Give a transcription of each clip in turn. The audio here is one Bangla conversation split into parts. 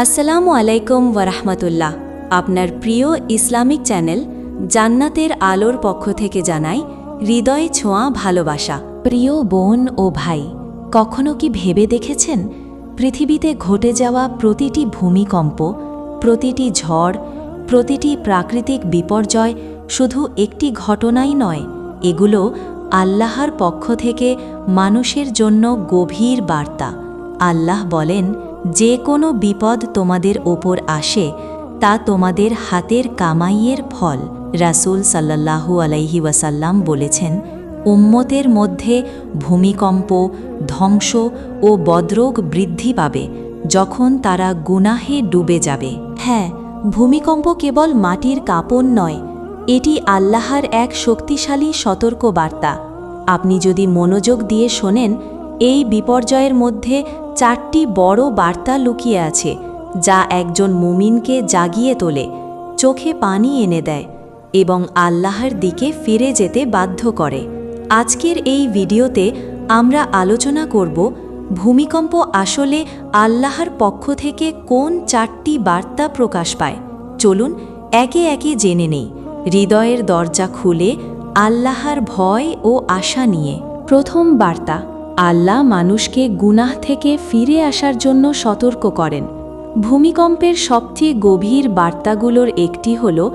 আসসালামু আলাইকুম ওয়ারাহমাতুল্লাহ। আপনার প্রিয় ইসলামিক চ্যানেল জান্নাতের আলোর পক্ষ থেকে জানাই হৃদয় ছোঁয়া ভালোবাসা। প্রিয় বোন ও ভাই, কখনো কি ভেবে দেখেছেন? পৃথিবীতে ঘটে যাওয়া প্রতিটি ভূমিকম্প, প্রতিটি ঝড়, প্রতিটি প্রাকৃতিক বিপর্যয় শুধু একটি ঘটনাই নয়, এগুলো আল্লাহর পক্ষ থেকে মানুষের জন্য গভীর বার্তা। আল্লাহ বলেন যে কোনো বিপদ তোমাদের ওপর আসে, তা তোমাদের হাতের কামাইয়ের ফল, রাসূল সাল্লাল্লাহু আলাইহি ওয়াসাল্লাম বলেছেন। উম্মতের মধ্যে ভূমিকম্প, ধ্বংস ও বদ্রোগ বৃদ্ধি পাবে, যখন তারা গুনাহে ডুবে যাবে। হ্যাঁ ভূমিকম্প কেবল মাটির কাঁপন নয়, এটি আল্লাহর এক শক্তিশালী সতর্ক বার্তা আপনি যদি মনোযোগ দিয়ে শোনেন, এই বিপর্যয়ের মধ্যে চারটি বড় বার্তা লুকিয়ে আছে, যা একজন মুমিনকে জাগিয়ে তোলে, চোখে পানি এনে দেয় এবং আল্লাহর দিকে ফিরে যেতে বাধ্য করে। আজকের এই ভিডিওতে আমরা আলোচনা করব ভূমিকম্প আসলে আল্লাহর পক্ষ থেকে কোন চারটি বার্তা প্রকাশ পায়। চলুন একে একে জেনে নেই। হৃদয়ের দরজা খুলে আল্লাহর ভয় ও আশা নিয়ে। প্রথম বার্তা আল্লাহ মানুষকে গুনাহ থেকে ফিরে আসার জন্য সতর্ক করেন। ভূমিকম্পের সবচেয়ে গভীর বার্তাগুলোর একটি হল,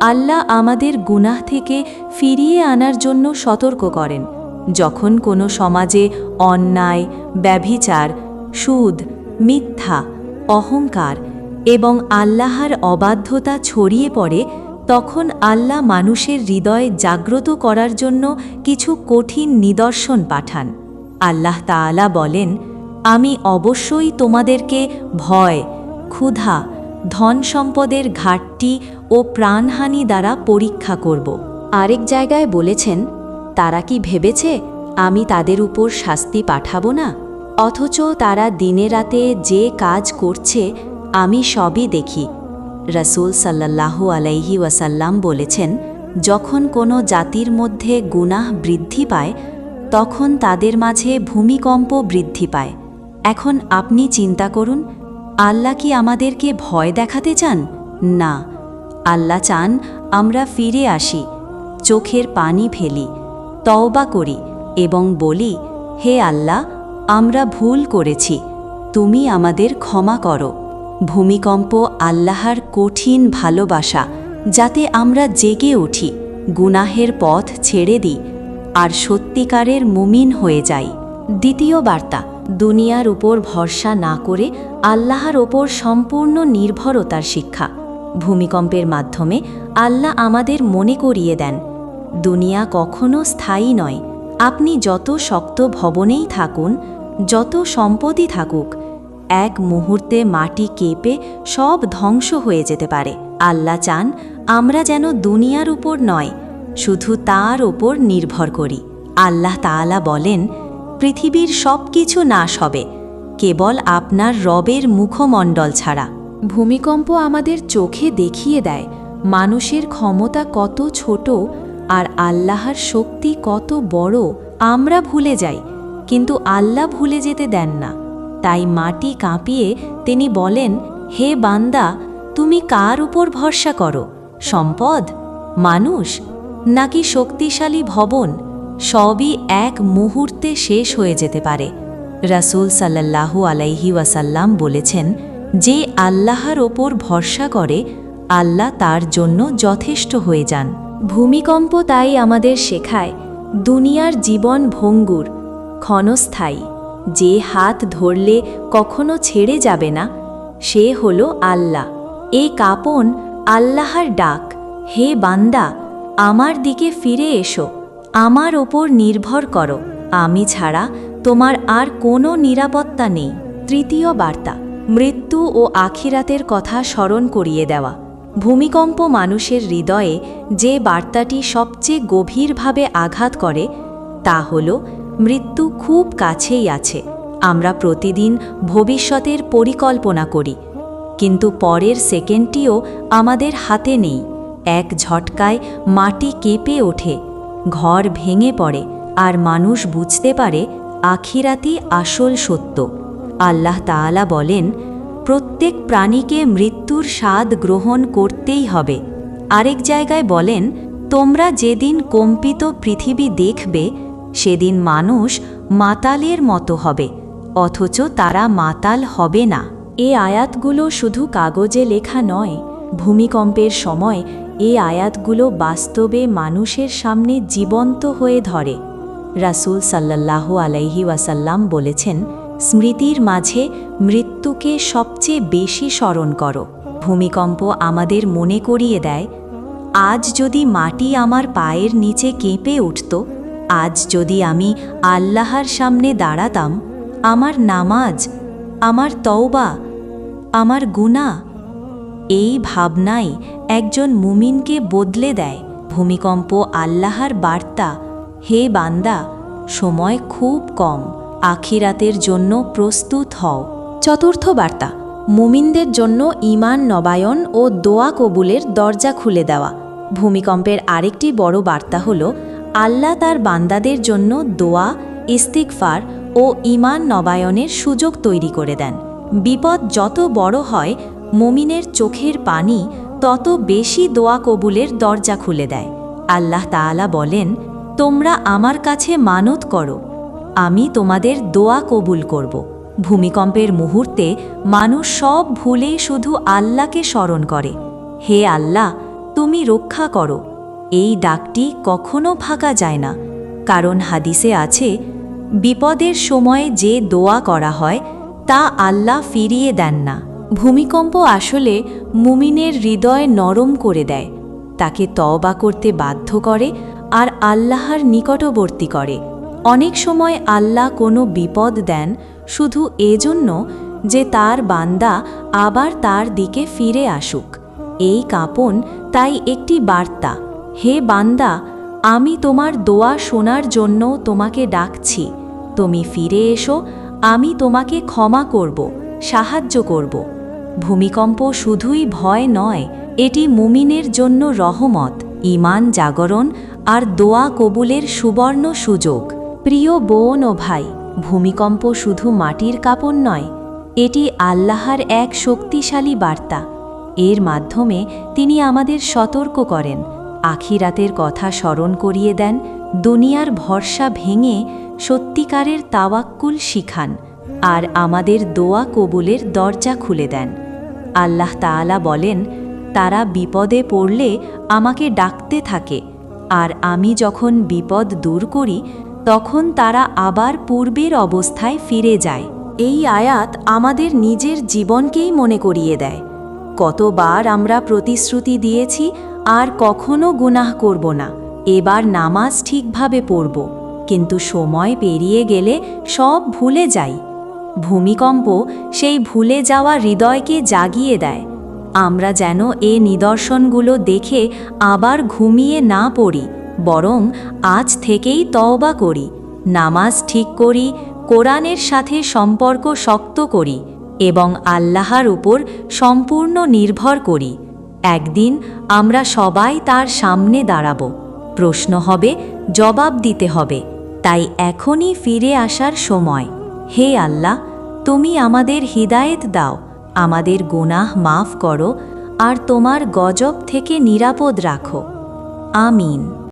আল্লাহ আমাদের গুনাহ থেকে ফিরিয়ে আনার জন্য সতর্ক করেন। যখন কোনো সমাজে অন্যায়, ব্যভিচার, সুদ, মিথ্যা, অহংকার এবং আল্লাহর অবাধ্যতা ছড়িয়ে পড়ে, তখন আল্লাহ মানুষের হৃদয় জাগ্রত করার জন্য কিছু কঠিন নিদর্শন পাঠান। আল্লাহ তাআলা বলেন, আমি অবশ্যই তোমাদেরকে ভয়, ক্ষুধা, ধন সম্পদের ঘাটতি ও প্রাণহানি দ্বারা পরীক্ষা করব। আরেক জায়গায় বলেছেন, তারা কি ভেবেছে আমি তাদের উপর শাস্তি পাঠাবো না? অথচ তারা দিনে রাতে যে কাজ করছে, আমি সবই দেখি। রসুল সাল্লাল্লাহু আলাইহি ওয়াসাল্লাম বলেছেন, যখন কোনো জাতির মধ্যে গুনাহ বৃদ্ধি পায় তখন তাদের মাঝে ভূমিকম্প বৃদ্ধি পায়। এখন আপনি চিন্তা করুন, আল্লাহ কি আমাদেরকে ভয় দেখাতে চান? না। আল্লাহ চান আমরা ফিরে আসি, চোখের পানি ফেলি, তওবা করি এবং বলি, হে আল্লাহ, আমরা ভুল করেছি, তুমি আমাদের ক্ষমা করো। ভূমিকম্প আল্লাহর কঠিন ভালোবাসা, যাতে আমরা জেগে উঠি, গুনাহের পথ ছেড়ে দিই। আর সত্যিকারের মুমিন হয়ে যাই। দ্বিতীয় বার্তা, দুনিয়ার উপর ভরসা না করে আল্লাহর ওপর সম্পূর্ণ নির্ভরতার শিক্ষা। ভূমিকম্পের মাধ্যমে আল্লাহ আমাদের মনে করিয়ে দেন, দুনিয়া কখনো স্থায়ী নয়। আপনি যত শক্ত ভবনেই থাকুন, যত সম্পদই থাকুক, এক মুহূর্তে মাটি কেঁপে সব ধ্বংস হয়ে যেতে পারে। আল্লাহ চান আমরা যেন দুনিয়ার উপর নয় শুধু তার ওপর নির্ভর করি। আল্লাহ তাআলা বলেন, পৃথিবীর সব কিছু নাশ হবে, কেবল আপনার রবের মুখমণ্ডল ছাড়া। ভূমিকম্প আমাদের চোখে দেখিয়ে দেয়, মানুষের ক্ষমতা কত ছোট আর আল্লাহর শক্তি কত বড়, আমরা ভুলে যাই, কিন্তু আল্লাহ ভুলে যেতে দেন না। তাই মাটি কাঁপিয়ে তিনি বলেন, হে বান্দা, তুমি কার উপর ভরসা করো? সম্পদ? মানুষ? নাকি শক্তিশালী ভবন সবই এক মুহূর্তে শেষ হয়ে যেতে পারে। রাসূল সাল্লাল্লাহু আলাইহি ওয়াসাল্লাম বলেছেন, যে আল্লাহর ওপর ভরসা করে, আল্লাহ তার জন্য যথেষ্ট হয়ে যান। ভূমিকম্প তাই আমাদের শেখায়, দুনিয়ার জীবন ভঙ্গুর, ক্ষণস্থায়ী। যে হাত ধরলে কখনো ছেড়ে যাবে না, সে হল আল্লাহ। এ কাপন আল্লাহর ডাক। হে বান্দা আমার দিকে ফিরে এসো, আমার ওপর নির্ভর করো, আমি ছাড়া তোমার আর কোনো নিরাপত্তা নেই। তৃতীয় বার্তা, মৃত্যু ও আখিরাতের কথা স্মরণ করিয়ে দেওয়া। ভূমিকম্প মানুষের হৃদয়ে যে বার্তাটি সবচেয়ে গভীরভাবে আঘাত করে, তা হল, মৃত্যু খুব কাছেই আছে, আমরা প্রতিদিন ভবিষ্যতের পরিকল্পনা করি, কিন্তু পরের সেকেন্ডটিও আমাদের হাতে নেই। এক ঝটকায় মাটি কেঁপে ওঠে, ঘর ভেঙে পড়ে আর মানুষ বুঝতে পারে আখিরাতি আসল সত্য। আল্লাহ তাআলা বলেন, প্রত্যেক প্রাণীকে মৃত্যুর স্বাদ গ্রহণ করতেই হবে। আরেক জায়গায় বলেন, তোমরা যেদিন কম্পিত পৃথিবী দেখবে, সেদিন মানুষ মাতালের মতো হবে, অথচ তারা মাতাল হবে না। এ আয়াতগুলো শুধু কাগজে লেখা নয়, ভূমিকম্পের সময় এ আয়াতগুলো বাস্তবে মানুষের সামনে জীবন্ত হয়ে ধরে। রাসূল সাল্লাল্লাহু আলাইহি ওয়াসাল্লাম বলেছেন, স্মৃতির মাঝে মৃত্যুকে সবচেয়ে বেশি স্মরণ করো। ভূমিকম্প আমাদের মনে করিয়ে দেয়। আজ যদি মাটি আমার পায়ের নিচে কেঁপে উঠত, আজ যদি আমি আল্লাহর সামনে দাঁড়াতাম, আমার নামাজ, আমার তওবা, আমার গুনাহ এই ভাবনাই একজন মুমিনকে বদলে দেয়। ভূমিকম্প আল্লাহর বার্তা, হে বান্দা, সময় খুব কম, আখিরাতের জন্য প্রস্তুত হও। চতুর্থ বার্তা, মুমিনদের জন্য ইমান নবায়ন ও দোয়া কবুলের দরজা খুলে দেওয়া। ভূমিকম্পের আরেকটি বড় বার্তা হল, আল্লাহ তার বান্দাদের জন্য দোয়া ইস্তিকফার ও ইমান নবায়নের সুযোগ তৈরি করে দেন। বিপদ যত বড় হয় মুমিনের চোখের পানি তত বেশি দোয়া কবুলের দরজা খুলে দেয়। আল্লাহ তাআলা বলেন, তোমরা আমার কাছে মানত করো, আমি তোমাদের দোয়া কবুল করব। ভূমিকম্পের মুহূর্তে মানুষ সব ভুলে শুধু আল্লাহকে স্মরণ করে, হে আল্লাহ, তুমি রক্ষা করো, এই ডাকটি কখনো ফাঁকা যায় না। কারণ হাদিসে আছে, বিপদের সময় যে দোয়া করা হয়, তা আল্লাহ ফিরিয়ে দেন না। ভূমিকম্প আসলে মুমিনের হৃদয় নরম করে দেয়, তাকে তওবা করতে বাধ্য করে আর আল্লাহর নিকটবর্তী করে। অনেক সময় আল্লাহ কোনো বিপদ দেন শুধু এজন্য যে তার বান্দা আবার তার দিকে ফিরে আসুক। এই কাঁপন তাই একটি বার্তা, হে বান্দা, আমি তোমার দোয়া শোনার জন্য তোমাকে ডাকছি। তুমি ফিরে এসো, আমি তোমাকে ক্ষমা করব, সাহায্য করব। ভূমিকম্প শুধুই ভয় নয়, এটি মুমিনের জন্য রহমত ইমান জাগরণ আর দোয়া কবুলের সুবর্ণ সুযোগ। প্রিয় বোন ও ভাই, ভূমিকম্প শুধু মাটির কাপড় নয়, এটি আল্লাহর এক শক্তিশালী বার্তা। এর মাধ্যমে তিনি আমাদের সতর্ক করেন, আখিরাতের কথা স্মরণ করিয়ে দেন, দুনিয়ার ভরসা ভেঙে সত্যিকারের তাওয়াক্কুল শিখান, আর আমাদের দোয়া কবুলের দরজা খুলে দেন। আল্লাহ তাআলা বলেন, তারা বিপদে পড়লে আমাকে ডাকতে থাকে, আর আমি যখন বিপদ দূর করি, তখন তারা আবার পূর্বের অবস্থায় ফিরে যায়। এই আয়াত আমাদের নিজের জীবনকেই মনে করিয়ে দেয়। কতবার আমরা প্রতিশ্রুতি দিয়েছি, আর কখনো গুনাহ করব না। এবার নামাজ ঠিকভাবে পড়ব, কিন্তু সময় পেরিয়ে গেলে সব ভুলে যাই। ভূমিকম্প সেই ভুলে যাওয়া হৃদয়কে জাগিয়ে দেয়। আমরা যেন এ নিদর্শনগুলো দেখে আবার ঘুমিয়ে না পড়ি, বরং আজ থেকেই তওবা করি, নামাজ ঠিক করি, কোরআনের সাথে সম্পর্ক শক্ত করি এবং আল্লাহর উপর সম্পূর্ণ নির্ভর করি। একদিন আমরা সবাই তার সামনে দাঁড়াব। প্রশ্ন হবে, জবাব দিতে হবে। তাই এখনই ফিরে আসার সময়। হে আল্লাহ, তুমি আমাদের হৃদায়ত দাও, আমাদের গুনাহ মাফ করো, আর তোমার গজব থেকে নিরাপদ রাখো। আমিন।